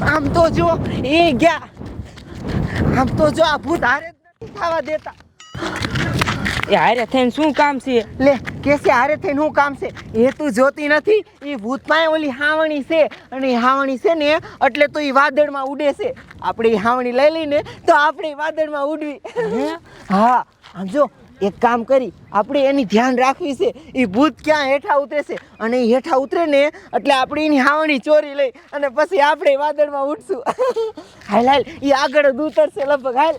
આમ તો જો એ ગયા. આમ તો જો આ ભૂત હારે થવા દેતા. એ હારે થઈને શું કામ છે? લે કેસે હારે થઈને શું કામ છે? એ તું જોતી નથી. એ ભૂતમાં ઓલી હાવણી છે. અને એ હાવણી છે ને એટલે તો એ વાદળમાં ઉડે છે. આપણે એ હાવણી લઈ લઈને તો આપણે વાદળમાં ઉડવી. હા? જો એક કામ કરી. આપણે એની ધ્યાન રાખવી છે. એ ભૂત ક્યાં હેઠા ઉતરે છે? અને એ હેઠા ઉતરે ને એટલે આપણે એની હાવણી ચોરી લઈ અને પછી આપણે વાદળમાં ઉઠશું હાલ હાલ એ આગળ ઉતરશે લગભગ હાલ.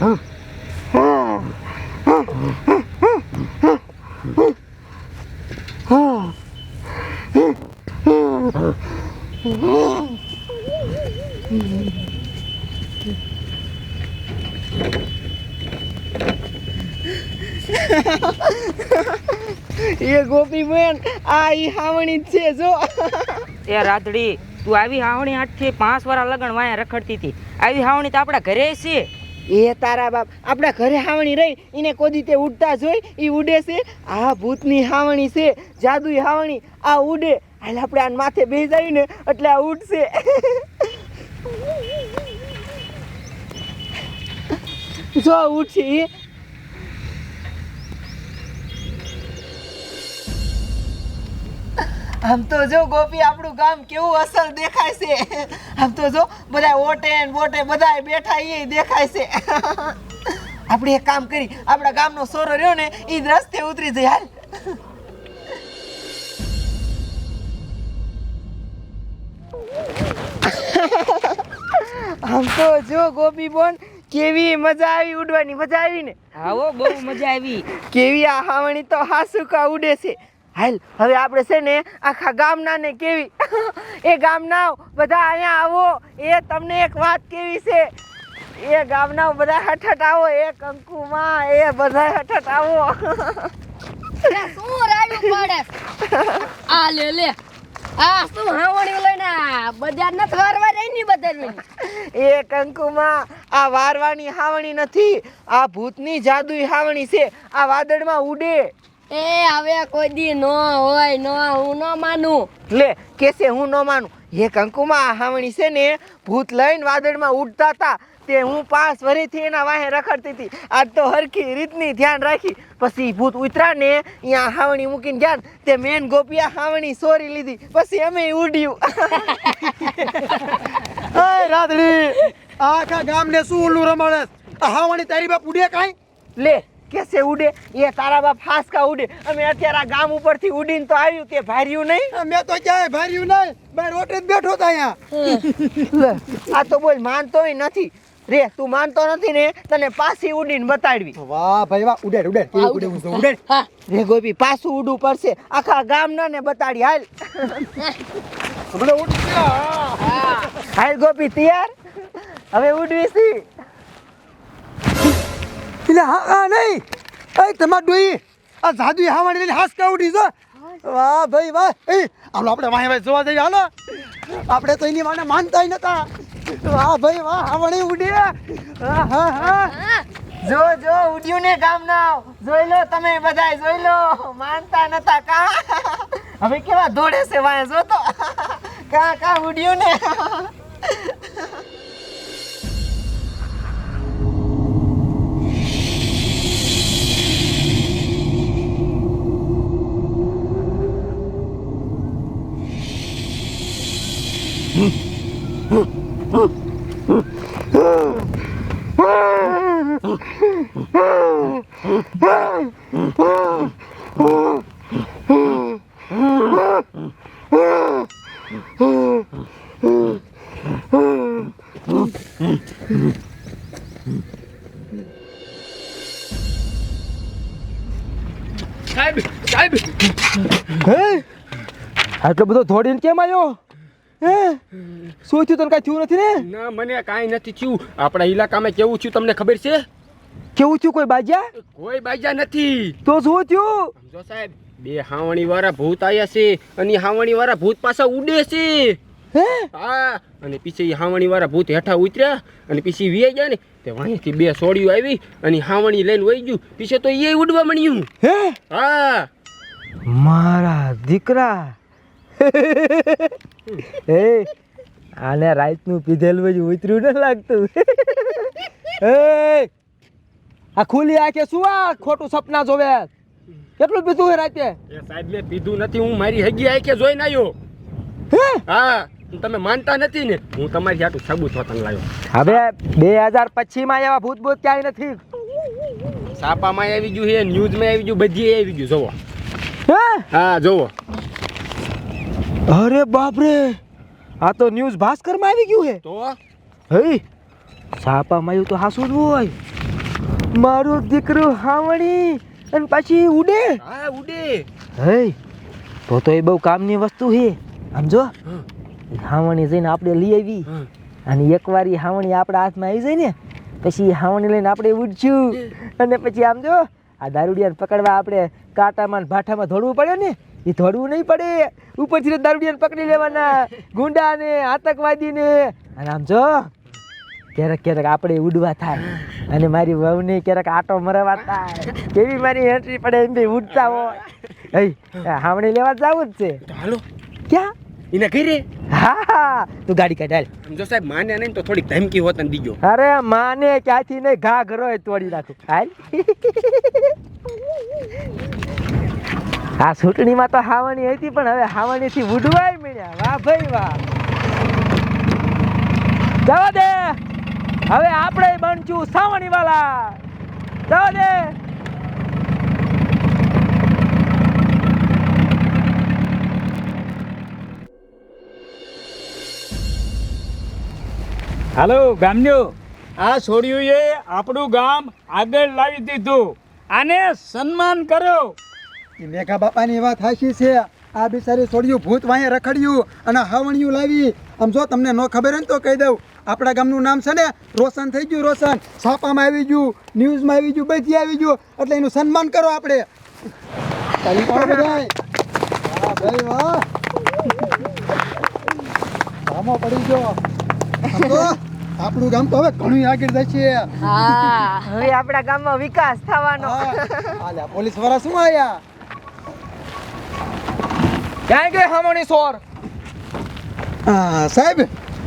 Oh. એ બેન આ ઈ હાવણી છે જો. એ રાધડી તું આવી હાવણી આઠથી પાંચ વાર લગન વાયા રખડતી હતી. આવી હાવણી તો આપણા ઘરે છે. એ તારા બાપ આપણા ઘરે હાવણી રહી એને કોદી તે ઉડતા જોઈ ઈ ઉડે છે. આ ભૂતની હાવણી છે જાદુઈ હાવણી આ ઉડે. હાલ આપણે આ માથે બેસી જાય ને એટલે આ ઉડશે. જો ઉડશે આમ તો જો ગોપી આપણું ગામ કેવું અસલ દેખાય છે. આમ તો જો બધા ઓટે બોટે બધા બેઠા એ દેખાય છે. આપણે એક કામ કરી આપણા ગામનો સોરો રહ્યો ને એ રસ્તે ઉતરી જાય. હાલ. આમ તો જો ગોપી બોન કેવી મજા આવી ઉડવાની મજા આવી ને? આવો બહુ મજા આવી. કેવી આ હાવણી તો હાસુકા ઉડે છે. હાલ હવે આપણે છે ને આખા ગામના ને કેવી એ ગામના બધા અહીંયા આવો એ તમને એક વાત કેવી છે? એ ગામના બધા હઠઠ આવો એ કંકુમાં એ બધા હઠઠ આવો. શું રાડ્યું પડે? આ લે લે. આ શું હાવણી લઈને બજાર ન થરવા રહી ની બદલવી એ કંકુમાં આ વારવાની હાવણી નથી. આ ભૂતની જાદુઈ હાવણી છે. આ વાદળમાં ઉડે. એ હવે કોઈ દી નો હોય નો હું ન માનું. લે કેસે હું ન માનું. એ કંકુમાં હાવણી છે ને ભૂત લઈને વાદળમાં ઉડતા હતા. તે હું પાંચ વરેથી એના વાહે રખડતી હતી. આજ તો હરખી રીતની ધ્યાન રાખી. પછી ભૂત ઉતરા ને અહીંયા હાવણી મૂકીને ગયા તે મેન ગોપિયા હાવણી સોરી લીધી. પછી અમે ઉડ્યું. રાધડી આખા ગામને શું ઉલ્લું રમાડે? હાવણી તારી બાપ ઉડે કાંઈ? લે કેસે ઉડે? એ તારા બાપ હાસકા ઉડે. અમે અત્યારે આ ગામ ઉપરથી ઉડીને તો આવ્યું તે ભાર્યું નહીં? મેં તો ક્યાંય ભાર્યું નહીં. મેં જ બેઠો હતા અહીંયા. આ તો બોલ માનતોય નથી. રે તું માનતો નથી ને તને પાછી ઉડીને બતાડવી. વાહ ભાઈ વાહ ઉડે ઉડે ઉડે. તો ઉડે રે ગોપી પાછું ઉડવું પડશે. આખા ગામના ને બતાડી હાલ. હમણાં ઉડ હાલ ગોપી તૈયાર? હવે ઉડવી છી એટલે હા હા નહીં. એ, તમાર ડોઈ આ જાદુ હાવણી લઈને હાસ કાવડી છો. વાહ, ભાઈ, વાહ. એ, હાલો, આપણે વાહે વાહે જોવા જઈએ. હાલો. આપણે તો એની માને માનતા નતા. વાહ, ભાઈ, વાહ, હાવણી ઉડે હા. હા હા જો જો, ઉડ્યું ને ગામના. જોઈ લો, તમે બધા જોઈ લો. માનતા નતા કા? હવે કેવા દોડે છે વાય જો તો. કા કા, ઉડ્યું ને? હે આટલો બધો દોડીને કેમ આવ્યો હે શું થયું તને કાંઈ થયું નથી ને? ના મને કાંઈ નથી થયું. આપણા ઇલાકામાં કેવું થયું તમને ખબર છે? કેવું થયું કોઈ બાજ્યા કોઈ બાજા નથી. તો શું થયું? સમજો સાહેબ બે હાવણી વાળા ભૂત આવ્યા છે અને હાવણી વાળા ભૂત પાછા ઉડે છે. હે? અને પછી હાવણી વાળા ભૂત હેઠા ઉતર્યા અને પછી વી ગયા ને તે વાણીથી બે સોડિયું આવી અને હાવણી લઈને વહી ગયું. પછી તો એ ઉડવા મળ્યું હે? હા. મારા દીકરા. હે? આને રાતનું પીધેલું જ ઉતર્યું ન લાગતું. હે? આ ખુલ્લી આંખે શું આ ખોટું સપના જોવે? કેટલું પીધું હે રાતે? એ સાહેબ મેં પીધું નથી હું મારી હગી આંખે જોઈને આવ્યો. હે? હા તમે માનતા નથી ને હું તમારી આટલું સબૂત વતન લાવ્યો હવે બે હજાર પચીસમાં એવા ભૂત ભૂત ક્યાંય નથી. સાપામાં આવી ગયું છે ન્યૂઝમાં આવી ગયું બધી આવી ગયું જોવો હા? જોવો અરે બાપરે! આ તો ન્યૂઝ ભાસ્કરમાં આવી ગયું હે. તો હે સાપા આવ્યું તો હાસું જ હોય. મારું દીકરું હાવણી અને પછી ઉડે. હા ઉડે. હે તો તો એ બહુ કામની વસ્તુ છે આમ જો હમ. હાવણી જઈને આપણે લઈ આવી. અને એકવાર એ હાવણી આપણા હાથમાં આવી જાય ને પછી હાવણી લઈને આપણે ઉડશું. અને પછી આમ જો આ દારૂડિયાને પકડવા આપણે કાંટામાં ભાઠામાં ધોડવું પડે ને? એ ધોડવું નહીં પડે. ઉપરથી દારૂડિયાને પકડી લેવાના. ગુંડાને આતંકવાદીને. અને આમ જો ક્યારેક ક્યારેક આપણે ઉડવા થાય. અને મારી વહુને ક્યારેક આટો મરવા થાય. કેવી મારી એન્ટ્રી પડે એમ ઉડતા હોય. હાવણી લેવા જવું જ છે. હાલો. ક્યાં? એને કરી. હા તું ગાડી કાઢ હાલ. સમજો સાહેબ માને નહીં તો થોડીક ધમકી હોત ને દીજો. અરે માને ક્યાંથી નહીં ઘા ઘરો તોડી નાખું. હાલ. આ ચૂંટણીમાં તો હાવાણી હતી પણ હવે હાવાણીથી ઉડવાય મળ્યા વાહ ભાઈ વાહ. જવા દે. હવે આપણે બનશું સાવણી વાળા જવા દે. હાલો ગામજો આ છોડ્યુંએ આપણું ગામ આગળ લાવી દીધું. આને સન્માન કરો. મેઘા બાપાની વાત હાશી છે. આ બિચારી છોડ્યું ભૂત વાંહે રખડ્યું અને હાવણિયું લાવી. આમ જો તમને ન ખબર હોય ને તો કહી દઉં. આપણા ગામનું નામ છે ને રોશન થઈ ગયું રોશન. છાપામાં આવી ગયું ન્યૂઝમાં આવી ગયું બધી આવી ગયું. એટલે એનું સન્માન કરો આપણે. પાડો બધાય. વાહ ભાઈ વાહ. પડી ગયો. આપણું ગામ તો હવે ઘણું આગળ જશે. હા. હવે આપણા ગામમાં વિકાસ થવાનો. હા. પોલીસવાળા શું આયા? ક્યાં ગઈ હમણી સોર? હા સાહેબ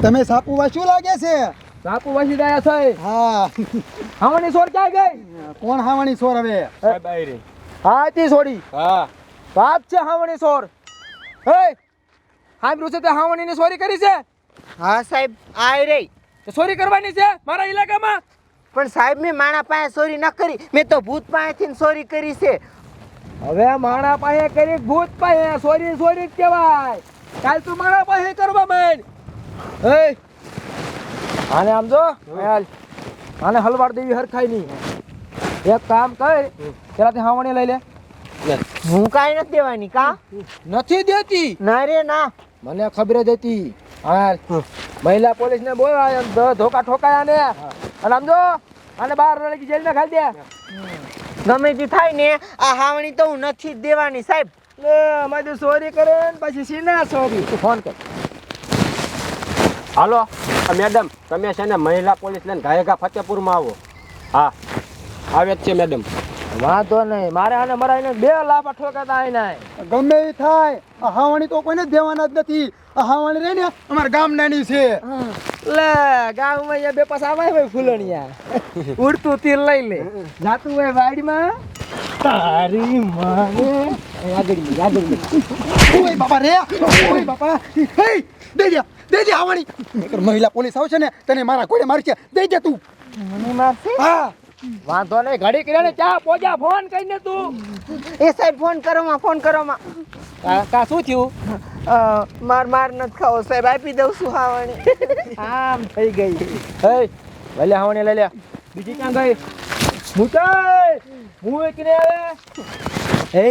તમે સાપુવા શું લાગે છે? સાપુ વાસી દયા સાહેબ. હા. હાવણી સોર ક્યાં ગઈ? કોણ હાવણી સોર હવે? હા તી છોડી. હા. વાત છે હાવણી સોર. હે હાંભળ્યું છે તે હાવણીની સોરી કરી છે? હા સાહેબ આય રે તે ચોરી કરવાની છે મારા ઇલાકામાં પણ સાહેબ મેં માણા પાસે ચોરી ન કરી. મેં તો ભૂત પાસેથી ચોરી કરી છે. હવે માણા પાસે કરી ભૂત પાસે. ચોરી ચોરી જ કહેવાય. કાલ તું માણા પાસે કરવા માંડ. હે? આને આમ જો આને હલવાડ દેવી હરખાઈ નહીં. એક કામ કર પેલાથી હાવણી લઈ લે. હું કાંઈ નથી દેવાની કા? નથી દેતી. ના રે ના. મને ખબર જ હતી. હાલ. મહિલા પોલીસ ને બોલાય ધોકા ઠોકાયા ને. અને સમજો અને બહાર જેલ ને ખાલી દે ગમે તે થાય ને આ હાવણી તો હું નથી દેવાની સાહેબ. અમારી સોરી કરે ને પછી સીના સોરી? તું ફોન કર. હાલો મેડમ તમે છે ને મહિલા પોલીસ લઈને ગાયગા ફતેપુરમાં આવો. હા આવે જ છે મેડમ. વાંધો નહીં. મારે આને મરાઈને બે લાભ ઠોકાતા આઈ નાય ગમે એ થાય. હાવણી તો કોઈને દેવાના જ નથી. આ રે ને અમારા ગામ નાની છે. લે ગામમાં અહીંયા બે પાસ આવાય ભાઈ ફૂલણિયા. ઉડતું તીર લઈ લે. જાતું હોય વાડીમાં? તારી માને આગળ આગળ ઓય બાપા રે ઓય બાપા. હે દે દે દે દે હાવણી મહિલા પોલીસ આવશે ને તને મારા કોઈને મારશે. દે દે તું. મને મારશે? હા. વાંધો નહીં ઘડી કરીને ચા પોજા ફોન કરીને તું. એ સાહેબ ફોન કરો માં ફોન કરો માં. કા શું થયું? માર માર નથી ખાવો સાહેબ આપી દઉં છું હાવણી. આમ થઈ ગઈ. હે ભલે હાવણી લઈ લે. બીજી ક્યાં ગઈ? મુકાય હું એકને આવે હે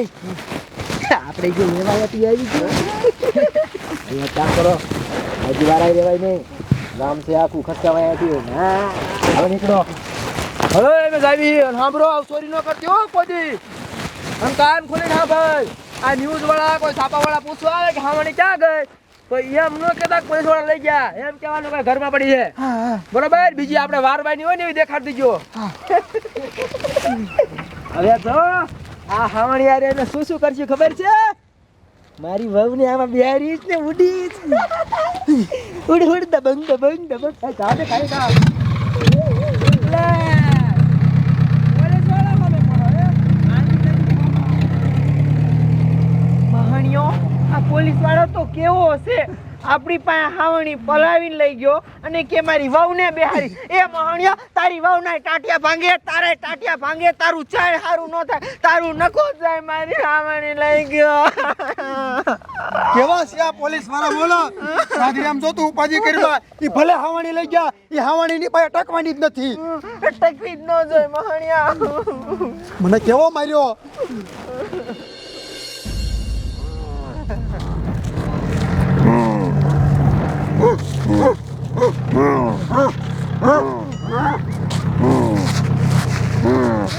આપણે જે લેવા હતી આવી ગયો કામ કરો? હજી વાર આવી રેવાય નહીં. ગામ છે આખું ખસકાવાય હતી હવે નીકળો. હવે એમ આવી સાંભળો ચોરી ન કરતી હો કોઈ આમ કાન ખોલીને હા ભાઈ. આ ન્યૂઝ વાળા કોઈ છાપા વાળા પૂછવા આવે કે હાવણી ક્યાં ગઈ? તો એમ ન કહેતા પોલીસવાળા લઈ ગયા. એમ કહેવાનું કે ઘરમાં પડી છે. બરોબર? બીજી આપણે વારબાઈ હોય ને એવી દેખાડી જો હવે તો આ હાવણી યાર એને શું શું કરશું ખબર છે? મારી વહુ ને આમાં બિહારી ને ઉડી. ઉડ ઉડ દબંગ દબંગ દબંગ. દે ખાઈ જા. લે. પોલીસવાળા મને પડો, હે? મહાણીઓ આ પોલીસ વાળો તો કેવો હશે? આપણી પાસે હાવણી પલાવીને લઈ ગયો અને કે મારી વહુને બેહારી એ મહાણિયા તારી વહુના ટાટિયા ભાંગે તારે ટાટિયા ભાંગે તારું ચાય સારું ન થાય તારું નખો જાય મારી હાવણી લઈ ગયો. કેવા છે આ પોલીસવાળા બોલો. સાધી આમ જો તું ઉપાધિ કરવા એ ભલે હાવણી લઈ ગયા એ હાવણી ની પાસે ટકવાની જ નથી. ટકવી જ ન જોઈ મહાણિયા. મને કેવો માર્યો?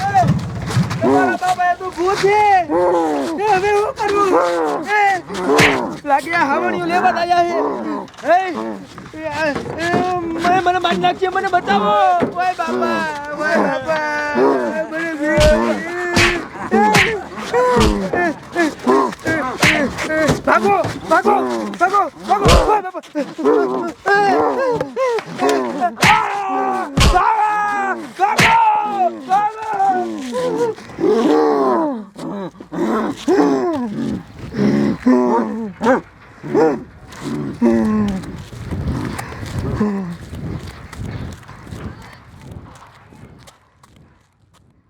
મારા બાપાએ તો ભૂત છે. હવે હું કરું? એ લાગે આ હાવણીઓ લેવા એ, એ, મને મને મારી નાખશે મને બતાવો. ઓય બાપા ભાગો ભાગો ભાગો ભાગો! ભાગો ભાગો